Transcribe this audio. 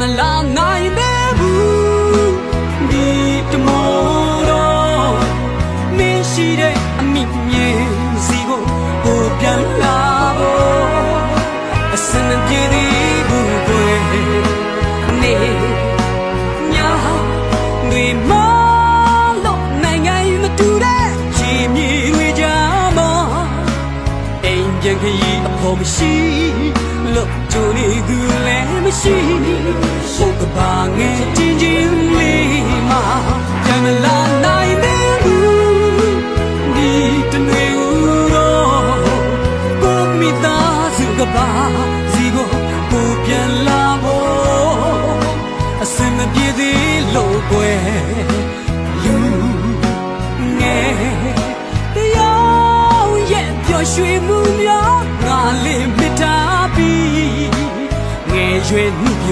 မလာနိုင်သေးဘူးဒီတမောတော့မင်းရှိတဲ့အမိမြေစီကိုကိုပြန်လာဖို့အစမပြေသေးဘူးကွယ်နေညာတွေမလို့နိုင်ငံမတူတဲ့ချီမြေတွေကြမှာအိမ်ပြန်ခရီးအဖို့မရှိလို့ကြိုနေသူလည်း မရှိရှုပ်ကပါငယ်ချင်းချင်းလေးမှာပြန်မလာနိုင်သေးဘူးဒီတနေ့ဦးတော့ကိုမိသားစုကပါစီကိုကိုပြန်လာဖို့အစင်မပြေသေးလို့ကွယ်လူငယ်တရားရဲ့ပျော်ရွှင်မှုများငါလေးမြတ်တာပြီးငယ် ရွယ်နှုတ်ပြ